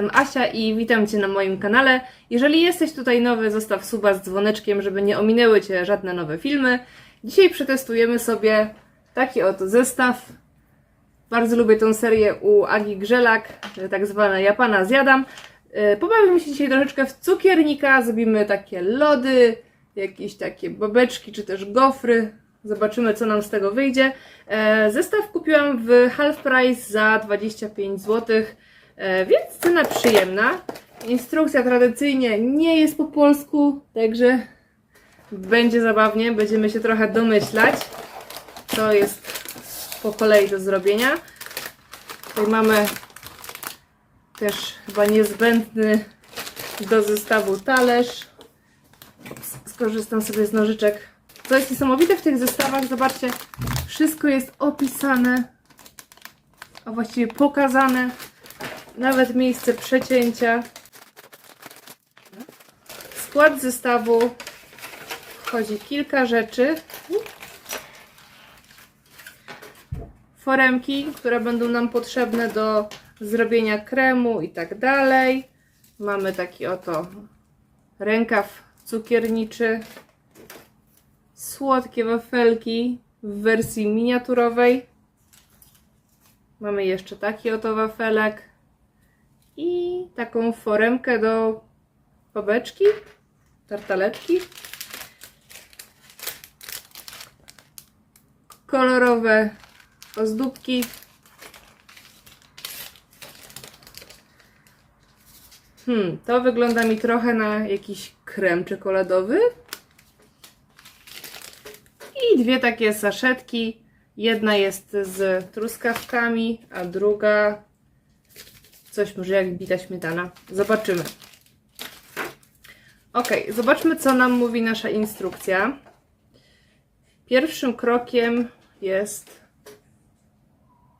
jestem Asia i witam Cię na moim kanale. Jeżeli jesteś tutaj nowy, zostaw suba z dzwoneczkiem, żeby nie ominęły Cię żadne nowe filmy. Dzisiaj przetestujemy sobie taki oto zestaw. Bardzo lubię tą serię u Agi Grzelak, tak zwana Japana zjadam. E, Pobawimy się dzisiaj troszeczkę w cukiernika, zrobimy takie lody, jakieś takie babeczki czy też gofry. Zobaczymy, co nam z tego wyjdzie. E, Zestaw kupiłam w half price za 25 zł, e, więc cena przyjemna. Instrukcja tradycyjnie nie jest po polsku, także będzie zabawnie. Będziemy się trochę domyślać, co jest po kolei do zrobienia. Tutaj mamy też chyba niezbędny do zestawu talerz. Skorzystam sobie z nożyczek. Co jest niesamowite w tych zestawach, zobaczcie, wszystko jest opisane, a właściwie pokazane, nawet miejsce przecięcia. W skład zestawu wchodzi kilka rzeczy. Foremki, które będą nam potrzebne do zrobienia kremu i tak dalej. Mamy taki oto rękaw cukierniczy słodkie wafelki w wersji miniaturowej. Mamy jeszcze taki oto wafelek i taką foremkę do babeczki, tartaleczki. Kolorowe ozdóbki. Hmm, to wygląda mi trochę na jakiś krem czekoladowy. I dwie takie saszetki. Jedna jest z truskawkami, a druga coś może jak bita śmietana. Zobaczymy. Ok, zobaczmy co nam mówi nasza instrukcja. Pierwszym krokiem jest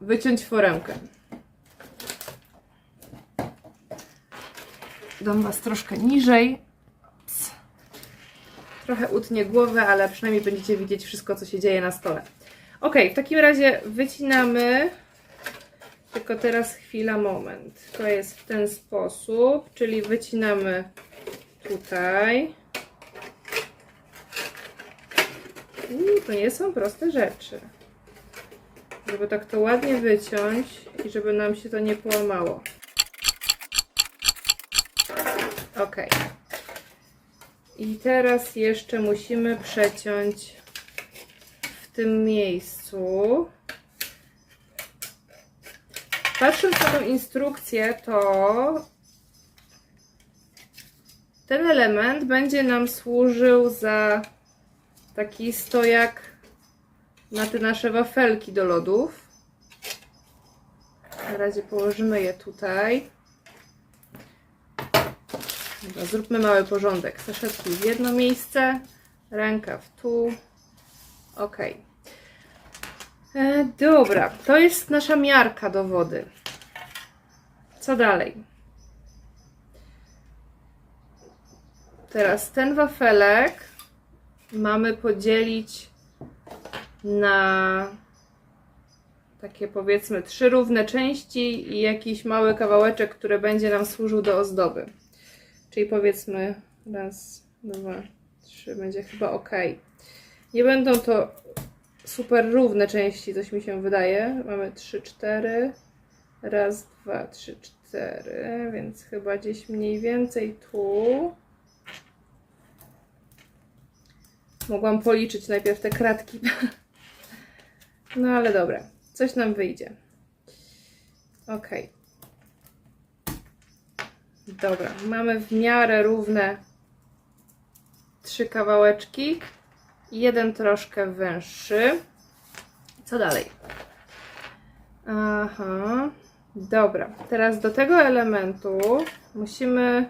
wyciąć foremkę. Dam Was troszkę niżej. Ps. Trochę utnie głowę, ale przynajmniej będziecie widzieć wszystko, co się dzieje na stole. Ok, w takim razie wycinamy. Tylko teraz chwila, moment. To jest w ten sposób, czyli wycinamy tutaj. Uuu, to nie są proste rzeczy. Żeby tak to ładnie wyciąć i żeby nam się to nie połamało. Ok. I teraz jeszcze musimy przeciąć w tym miejscu. Patrząc na tą instrukcję, to ten element będzie nam służył za taki stojak na te nasze wafelki do lodów. Na razie położymy je tutaj. Dobra, zróbmy mały porządek. Saszetki w jedno miejsce, rękaw tu. Ok. E, dobra, to jest nasza miarka do wody. Co dalej? Teraz ten wafelek mamy podzielić na takie powiedzmy trzy równe części i jakiś mały kawałeczek, który będzie nam służył do ozdoby. Czyli powiedzmy raz, dwa, trzy, będzie chyba ok. Nie będą to super równe części, coś mi się wydaje. Mamy trzy, cztery, raz, dwa, trzy, cztery, więc chyba gdzieś mniej więcej tu. Mogłam policzyć najpierw te kratki. No ale dobra, coś nam wyjdzie. Ok. Dobra, mamy w miarę równe trzy kawałeczki. Jeden troszkę węższy. Co dalej? Aha. Dobra, teraz do tego elementu musimy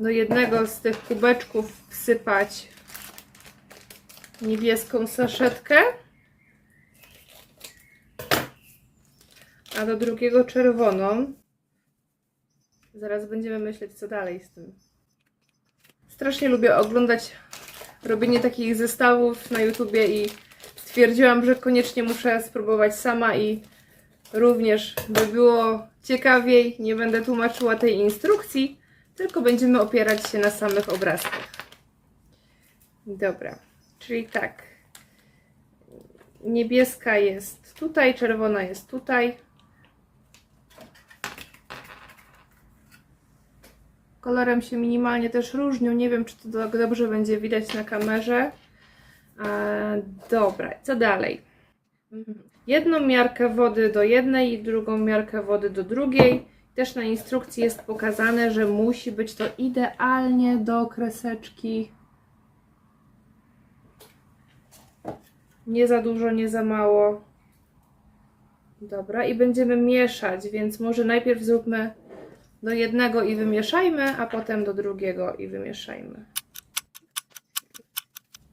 do jednego z tych kubeczków wsypać niebieską saszetkę, a do drugiego czerwoną. Zaraz będziemy myśleć, co dalej z tym. Strasznie lubię oglądać robienie takich zestawów na YouTubie i stwierdziłam, że koniecznie muszę spróbować sama i również by było ciekawiej. Nie będę tłumaczyła tej instrukcji, tylko będziemy opierać się na samych obrazkach. Dobra, czyli tak. Niebieska jest tutaj, czerwona jest tutaj. Kolorem się minimalnie też różnią. Nie wiem, czy to tak dobrze będzie widać na kamerze. E, dobra, co dalej? Jedną miarkę wody do jednej i drugą miarkę wody do drugiej. Też na instrukcji jest pokazane, że musi być to idealnie do kreseczki. Nie za dużo, nie za mało. Dobra, i będziemy mieszać, więc może najpierw zróbmy do jednego i wymieszajmy, a potem do drugiego i wymieszajmy.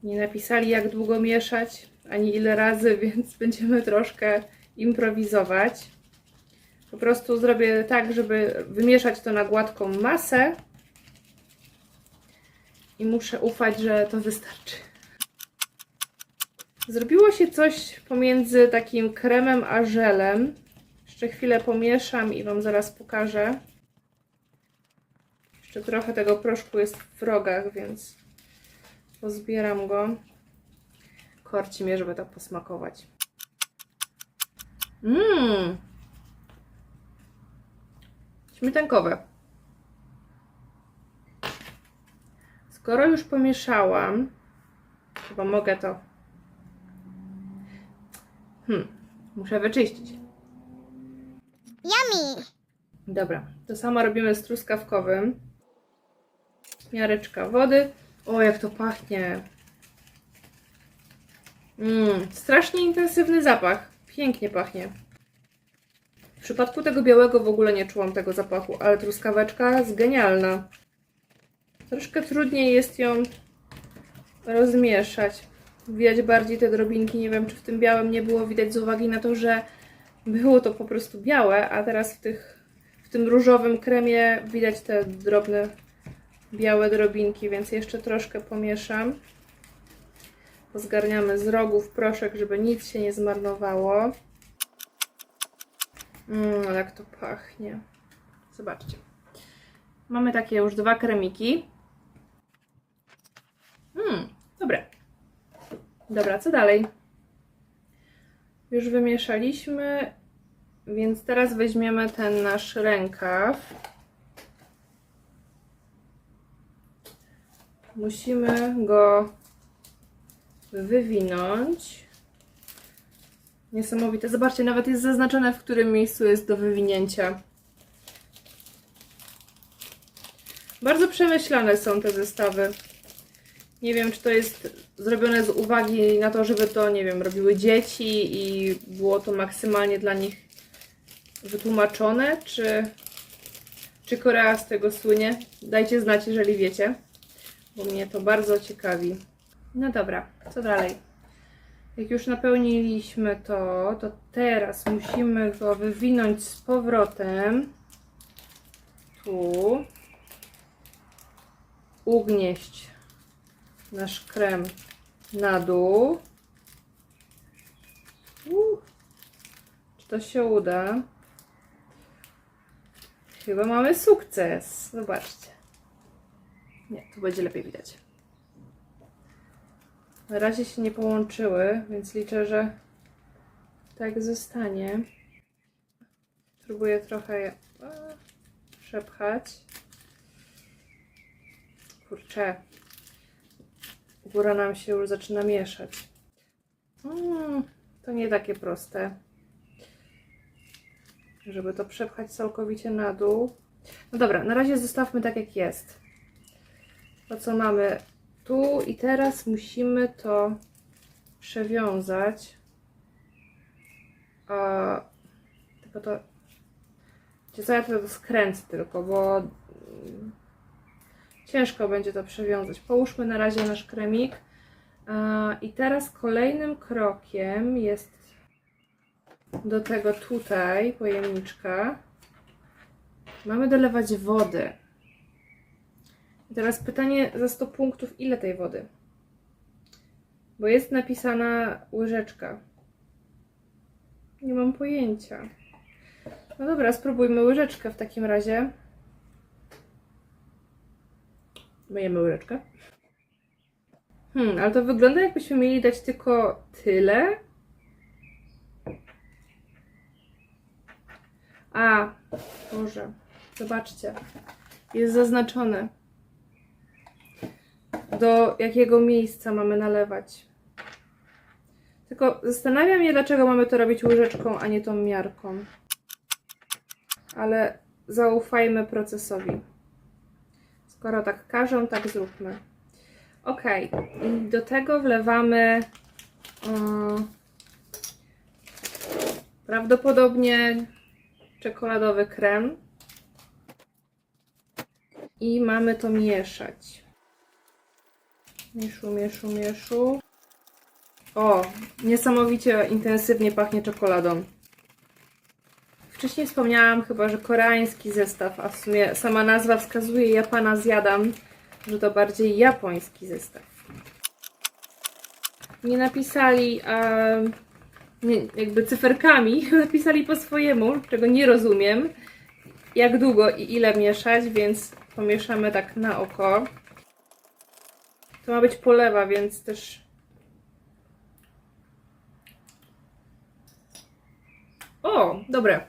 Nie napisali jak długo mieszać, ani ile razy, więc będziemy troszkę improwizować. Po prostu zrobię tak, żeby wymieszać to na gładką masę i muszę ufać, że to wystarczy. Zrobiło się coś pomiędzy takim kremem a żelem. Jeszcze chwilę pomieszam i Wam zaraz pokażę. Jeszcze trochę tego proszku jest w rogach, więc pozbieram go. Korci mnie, żeby tak posmakować. Mmm! Śmietankowe. Skoro już pomieszałam, chyba mogę to. Hmm, muszę wyczyścić. Yummy! Dobra, to samo robimy z truskawkowym. Miareczka wody. O, jak to pachnie. Mmm, strasznie intensywny zapach. Pięknie pachnie. W przypadku tego białego w ogóle nie czułam tego zapachu, ale truskaweczka jest genialna. Troszkę trudniej jest ją rozmieszać. Widać bardziej te drobinki. Nie wiem, czy w tym białym nie było widać z uwagi na to, że było to po prostu białe, a teraz w, tych, w tym różowym kremie widać te drobne białe drobinki, więc jeszcze troszkę pomieszam. Pozgarniamy z rogów proszek, żeby nic się nie zmarnowało. Mmm, jak to pachnie. Zobaczcie. Mamy takie już dwa kremiki. Mmm, dobre. Dobra, co dalej? Już wymieszaliśmy, więc teraz weźmiemy ten nasz rękaw. Musimy go wywinąć. Niesamowite. Zobaczcie, nawet jest zaznaczone, w którym miejscu jest do wywinięcia. Bardzo przemyślane są te zestawy. Nie wiem, czy to jest zrobione z uwagi na to, żeby to, nie wiem, robiły dzieci i było to maksymalnie dla nich wytłumaczone, czy, czy Korea z tego słynie. Dajcie znać, jeżeli wiecie, bo mnie to bardzo ciekawi. No dobra, co dalej? Jak już napełniliśmy to, to teraz musimy go wywinąć z powrotem. Tu. Ugnieść nasz krem na dół. Uh, czy to się uda? Chyba mamy sukces. Zobaczcie. Nie, tu będzie lepiej widać. Na razie się nie połączyły, więc liczę, że tak zostanie. Spróbuję trochę je przepchać. Kurczę, góra nam się już zaczyna mieszać. Mm, to nie takie proste. Żeby to przepchać całkowicie na dół. No dobra, na razie zostawmy tak jak jest. To co mamy tu i teraz musimy to przewiązać. A, tylko to. Wiecie co, ja to skręcę tylko, bo mm, ciężko będzie to przewiązać. Połóżmy na razie nasz kremik. I teraz kolejnym krokiem jest do tego tutaj pojemniczka. Mamy dolewać wody. I teraz pytanie za 100 punktów, ile tej wody? Bo jest napisana łyżeczka. Nie mam pojęcia. No dobra, spróbujmy łyżeczkę w takim razie. Myjemy łyżeczkę. Hmm, ale to wygląda jakbyśmy mieli dać tylko tyle. A, Boże, zobaczcie. Jest zaznaczone. Do jakiego miejsca mamy nalewać. Tylko zastanawiam się, dlaczego mamy to robić łyżeczką, a nie tą miarką. Ale zaufajmy procesowi. Skoro tak każą, tak zróbmy. Ok, i do tego wlewamy prawdopodobnie czekoladowy krem i mamy to mieszać. Mieszu, mieszu, mieszu. O, niesamowicie intensywnie pachnie czekoladą. Wcześniej wspomniałam chyba, że koreański zestaw, a w sumie sama nazwa wskazuje Japana zjadam, że to bardziej japoński zestaw. Nie napisali em, nie, jakby cyferkami, napisali po swojemu, czego nie rozumiem, jak długo i ile mieszać, więc pomieszamy tak na oko. To ma być polewa, więc też O, dobre.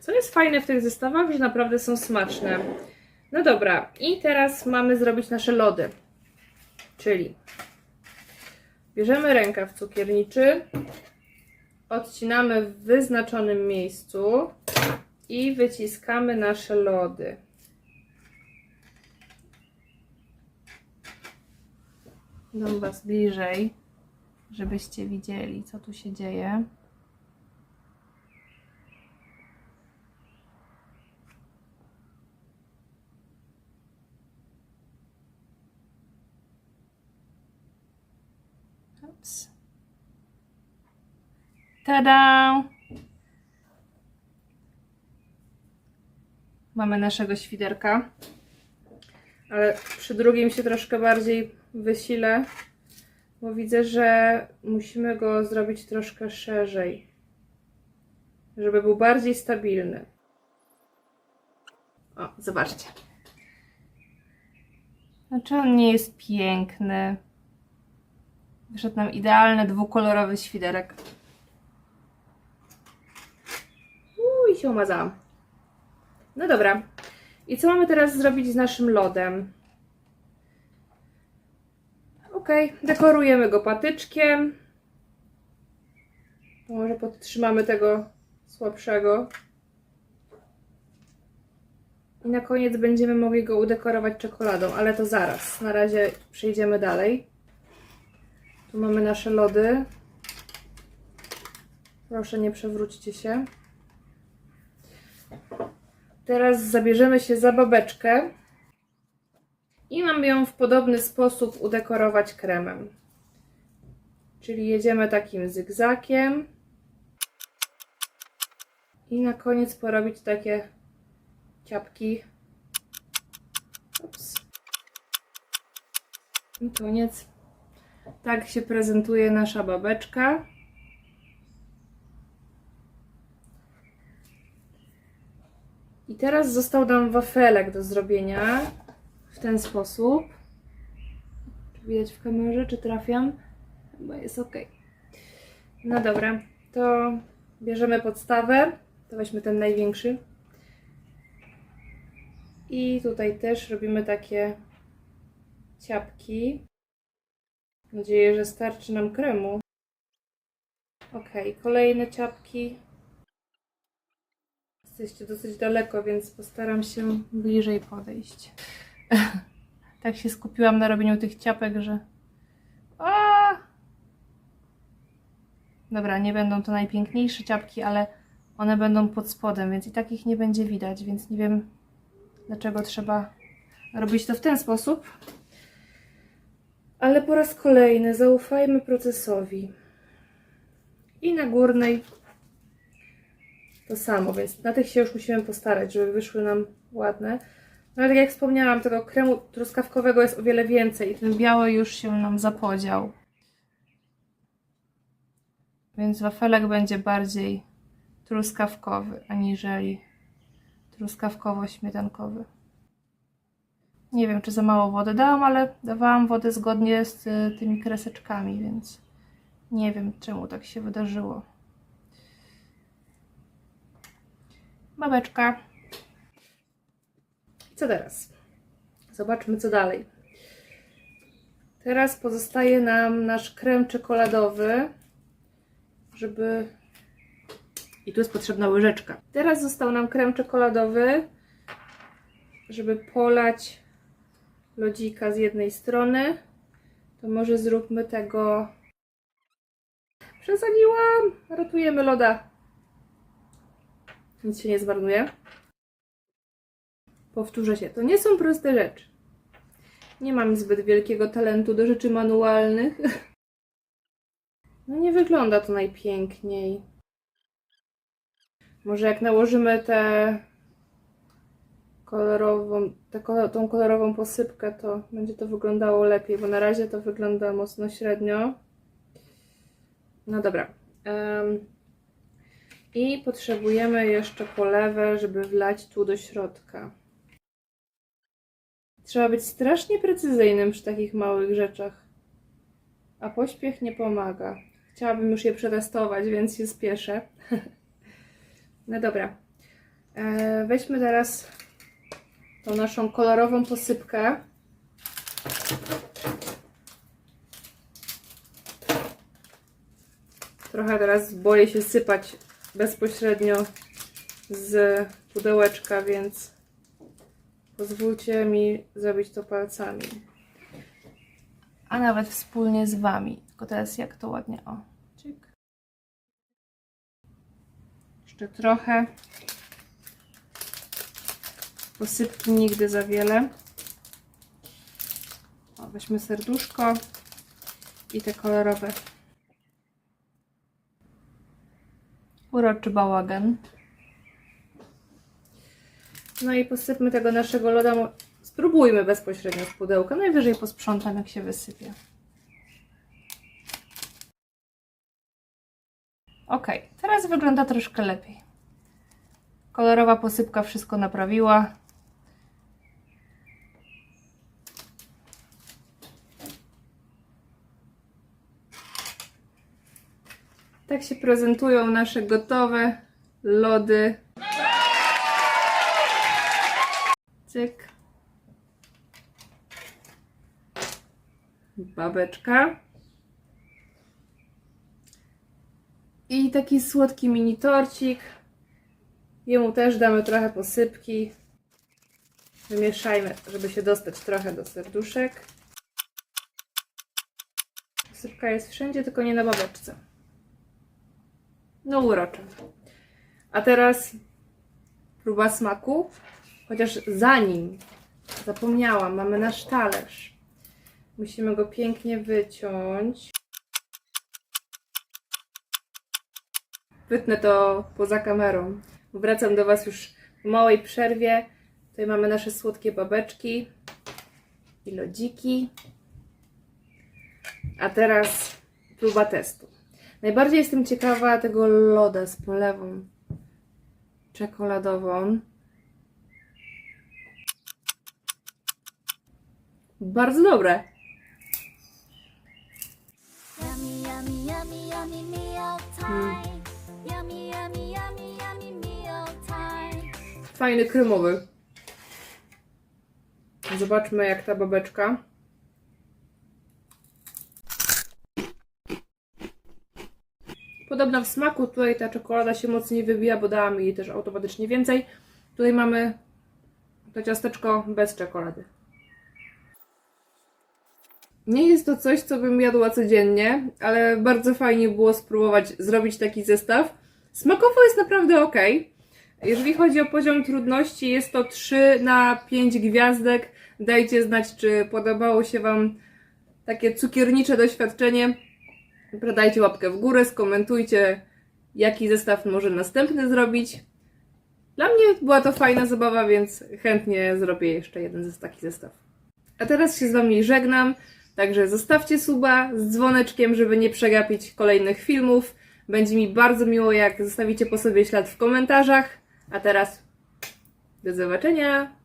Co jest fajne w tych zestawach, że naprawdę są smaczne. No dobra, i teraz mamy zrobić nasze lody. Czyli bierzemy rękaw cukierniczy, odcinamy w wyznaczonym miejscu i wyciskamy nasze lody. Dam Was bliżej, żebyście widzieli, co tu się dzieje. Ups. Tada! Mamy naszego świderka. Ale przy drugim się troszkę bardziej wysilę, bo widzę, że musimy go zrobić troszkę szerzej, żeby był bardziej stabilny. O, zobaczcie. Znaczy on nie jest piękny. Wyszedł nam idealny dwukolorowy świderek. Uuu, i się umazałam. No dobra. I co mamy teraz zrobić z naszym lodem? Ok, dekorujemy go patyczkiem. Może podtrzymamy tego słabszego. I na koniec będziemy mogli go udekorować czekoladą, ale to zaraz. Na razie przejdziemy dalej. Tu mamy nasze lody. Proszę, nie przewróćcie się. Teraz zabierzemy się za babeczkę i mamy ją w podobny sposób udekorować kremem. Czyli jedziemy takim zygzakiem i na koniec porobić takie ciapki. Ups. I koniec. Tak się prezentuje nasza babeczka. I teraz został nam wafelek do zrobienia w ten sposób. Czy widać w kamerze, czy trafiam? Chyba jest ok. No dobra, to bierzemy podstawę. To weźmy ten największy. I tutaj też robimy takie ciapki. Mam nadzieję, że starczy nam kremu. Ok, kolejne ciapki. Jesteście dosyć daleko, więc postaram się bliżej podejść. Tak się skupiłam na robieniu tych ciapek, że. A! Dobra, nie będą to najpiękniejsze ciapki, ale one będą pod spodem, więc i tak ich nie będzie widać, więc nie wiem dlaczego trzeba robić to w ten sposób. Ale po raz kolejny zaufajmy procesowi. I na górnej to samo, więc na tych się już musimy postarać, żeby wyszły nam ładne. No ale tak jak wspomniałam, tego kremu truskawkowego jest o wiele więcej i ten biały już się nam zapodział. Więc wafelek będzie bardziej truskawkowy, aniżeli truskawkowo-śmietankowy. Nie wiem, czy za mało wody dałam, ale dawałam wodę zgodnie z y, tymi kreseczkami, więc nie wiem, czemu tak się wydarzyło. Babeczka. Co teraz? Zobaczmy, co dalej. Teraz pozostaje nam nasz krem czekoladowy, żeby. I tu jest potrzebna łyżeczka. Teraz został nam krem czekoladowy, żeby polać lodzika z jednej strony. To może zróbmy tego. Przesadziłam! Ratujemy loda. Nic się nie zmarnuje. Powtórzę się, to nie są proste rzeczy. Nie mam zbyt wielkiego talentu do rzeczy manualnych. No nie wygląda to najpiękniej. Może jak nałożymy tę kolorową, tą kolorową posypkę, to będzie to wyglądało lepiej, bo na razie to wygląda mocno średnio. No dobra. I potrzebujemy jeszcze polewę, żeby wlać tu do środka. Trzeba być strasznie precyzyjnym przy takich małych rzeczach. A pośpiech nie pomaga. Chciałabym już je przetestować, więc się spieszę. no dobra. E, weźmy teraz tą naszą kolorową posypkę. Trochę teraz boję się sypać bezpośrednio z pudełeczka, więc pozwólcie mi zrobić to palcami. A nawet wspólnie z Wami. Tylko teraz jak to ładnie. O, czyk. Jeszcze trochę. Posypki nigdy za wiele. O, weźmy serduszko i te kolorowe. Uroczy bałagan. No i posypmy tego naszego loda. Spróbujmy bezpośrednio z pudełka. Najwyżej posprzątam, jak się wysypie. Ok, teraz wygląda troszkę lepiej. Kolorowa posypka wszystko naprawiła. Tak się prezentują nasze gotowe lody. Cyk. Babeczka. I taki słodki mini torcik. Jemu też damy trochę posypki. Wymieszajmy, żeby się dostać trochę do serduszek. Posypka jest wszędzie, tylko nie na babeczce. No urocze. A teraz próba smaku. Chociaż zanim zapomniałam, mamy nasz talerz. Musimy go pięknie wyciąć. Wytnę to poza kamerą. Wracam do Was już po małej przerwie. Tutaj mamy nasze słodkie babeczki i lodziki. A teraz próba testu. Najbardziej jestem ciekawa tego loda z polewą czekoladową. Bardzo dobre. Fajny kremowy. Zobaczmy jak ta babeczka. Podobna w smaku, tutaj ta czekolada się mocniej wybija, bo dałam jej też automatycznie więcej. Tutaj mamy to ciasteczko bez czekolady. Nie jest to coś, co bym jadła codziennie, ale bardzo fajnie było spróbować zrobić taki zestaw. Smakowo jest naprawdę ok. Jeżeli chodzi o poziom trudności, jest to 3 na 5 gwiazdek. Dajcie znać, czy podobało się Wam takie cukiernicze doświadczenie. Dajcie łapkę w górę, skomentujcie, jaki zestaw może następny zrobić. Dla mnie była to fajna zabawa, więc chętnie zrobię jeszcze jeden z taki zestaw. A teraz się z Wami żegnam, także zostawcie suba z dzwoneczkiem, żeby nie przegapić kolejnych filmów. Będzie mi bardzo miło, jak zostawicie po sobie ślad w komentarzach. A teraz do zobaczenia!